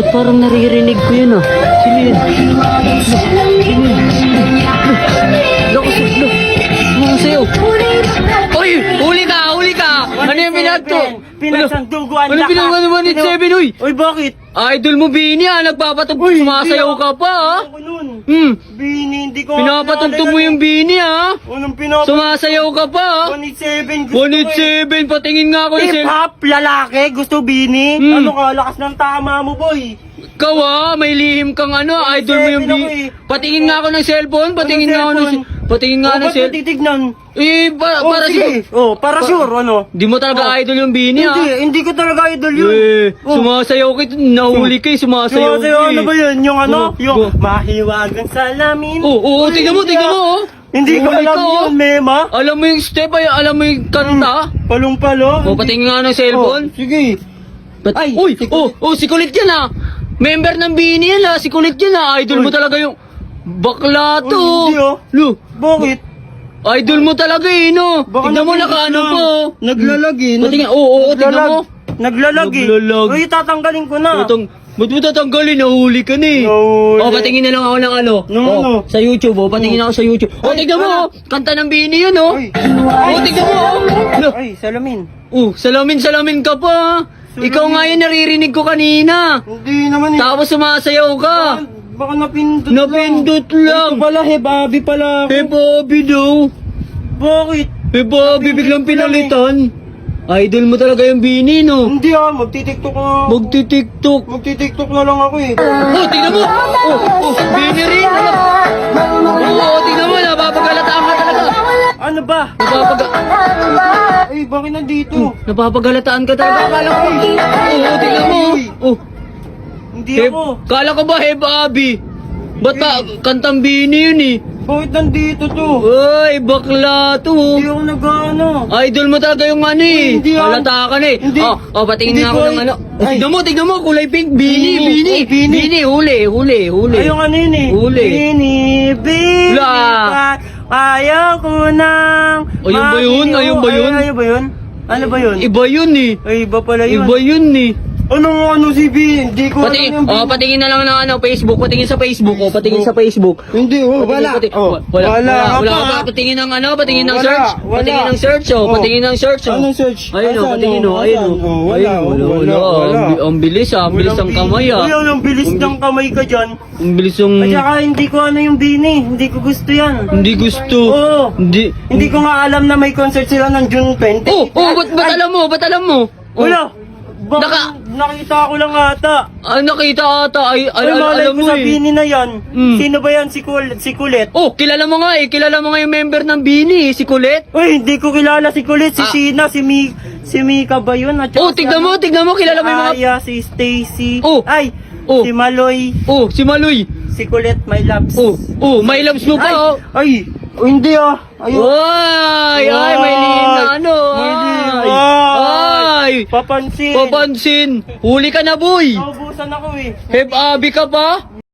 Ba't parang naririnig ko yun ah? Sino yun? Sino yun? Lakas, lakas. Pinagsanduguan Ano pinagawa mo ni Seven, uy? Uy, bakit? Idol mo, Bini ah! Nagpapatugtog, sumasayaw ka pa ah! Ako nun. Hmm! Bini, hindi ko Pinapatugtog mo yung Bini ah! Unang pinapatugtog. Sumasayaw ka pa ah! 187 gusto ko eh. 187! Patingin nga ako ng Hip cell... hop, lalaki, gusto bini. Hmm. Ano ka, lakas ng tama mo, boy. Ikaw ah! May lihim kang ano, idol mo yung 187 ako Bini. eh. Patingin nga ako ng cellphone, patingin nga ako ng... Patingin nga Oh, ng ba't mo cellphone. titignan? Eh, pa- Oh, para sige. si... Oh, para sure, ano? Di mo talaga Oh. idol yung Bini ah! Hindi, hindi ko talaga idol yun. Eh, Oh. sumasayaw ka, nahuli ka eh, sumasayaw Sumasayaw, ka ano ba yun? Yung ano? Oh, Yung oh. mahiwagang salamin. Oo, oo, Uy, tingnan mo, hindi tingnan ah. mo oh. Hindi ko alam ka, oh. yun, Mema. Alam mo yung step, ay, alam mo yung kanta. Palong-palo. O, patingin nga ng cellphone. Oh, sige. Ba't- Ay, Uy, oh, oh, si Kulit yan ah. Member ng Bini yan ah, si Kulit yan ah. Idol mo Uy. talaga yung... Bakla to. Uy, hindi, oh. Lu, Bakit? idol mo talaga eh, no? Baka Tignan mo napindot naka ano lang. po. Naglalag eh. Nag- Patingin, oo, oo, tignan mo. Naglalag eh. Naglalag. Uy, tatanggalin ko na. Utang, ba't mo tatanggalin? Nahuli ka na eh. Nahuli. Oh, patingin na lang ako ng ano. Ng oh, ano? Sa YouTube, oh, patingin ako sa YouTube. Oh, tignan mo, oh. Kanta ng Bini yun, oh. Ay. Oh, tignan mo, oh. Lu, Ay, salamin. Oh, salamin-salamin ka pa. Salamin. Ikaw nga yung naririnig ko kanina. Hindi naman eh. Tapos sumasayaw ka. Baka napindot Napindot lang. Ito pala, hebabi pala ako. Eh, Bobby daw. Bakit? Eh, Bobby, biglang pinalitan. Idol mo talaga yung Bini, no? Hindi ah, magtitiktok na. Magti-tiktok. Magtitiktok na lang ako eh. Oh, tingnan mo. Oh, oh, Bini rin. Oo, oh, tingnan mo. Napapagalataan ka talaga. Ano ba? Napapag... Ay, bakit nandito? Napapagalataan ka talaga. Akala ko. Oo, tingnan mo. Oh, Hindi Heb, ako. kala ko ba Heb Abi? Ba't ba kantang Bini yun eh? Bakit nandito to? Ay, bakla to. Hindi ako nag-ano. Idol mo talaga yung ano eh. Hindi ako- Halata ka na eh. Hindi. Oh, oh, patingin nga ako ko- ng ano. Oh, tignan mo, tignan mo, kulay pink. Bini, Bini. bini. Ay, bini. Bini, huli, huli, huli. Ay, yung ano yun eh. Huli. Bini, bini, pa- Ayaw ko nang... Ayun ba yun? Ayun ba yun? Ay, ayun ba yun? Ano ba yun? Iba yun eh. Ay, iba pala yun. Iba yun eh. Anong ano si B? Hindi ko Patingin, alam yung oh, patingin na lang ng ano, Facebook. Patingin sa Facebook. Oh, patingin sa Facebook. Hindi, oh, Patingin, wala. pati- Oh, wala, wala, ka wala, pa, ah. Patingin ng ano, patingin ng Wala, search. wala. Patingin ng search, oh. Oh. Patingin ng search, oh. Anong search? Ayun, oh, Asan, patingin, oh? oh. Ayun, Asan? oh. Oh, wala, Ayun, oh, wala, wala, wala. wala. Ang bi- Ang bilis, ah. Ang bilis ng kamay, ah. Uy, ang bilis ng kamay ka dyan. Ang bilis yung... At saka hindi ko ano yung bini. Hindi ko gusto yan. Hindi gusto. Oo. Hindi. Hindi ko nga alam na may concert sila ng June 20. Oh, oh, ba't, alam mo? Ba't alam mo? Oh. Wala. Baka Naka- nakita ko lang ata. Ah, nakita ata. Ay, Ay, ay, al- malay alam ko mo sa eh. bini na yan. Mm. Sino ba yan? Si, Kul si Kulit? Oh, kilala mo nga eh. Kilala mo nga yung member ng Bini, eh, si Kulit. Uy, hindi ko kilala si Kulit. Si Ah. Sheena, si Mi si Mika ba yun? At saka Oh, si tignan mo, ano? tignan mo. Kilala mo yung mga... Aya, si Stacy. Oh. Ay, Oh. si Maloy. Oh, si Maloy. Si Kulit, my loves. Oh, oh, may loves mo pa, Ay, oh. ay, oh, hindi ah. Ayun. Ay, ay, may lihim na ano. May. Ay, ay. Papansin. Papansin. Huli ka na, boy. Naubusan ako eh. Heb Abi ka pa?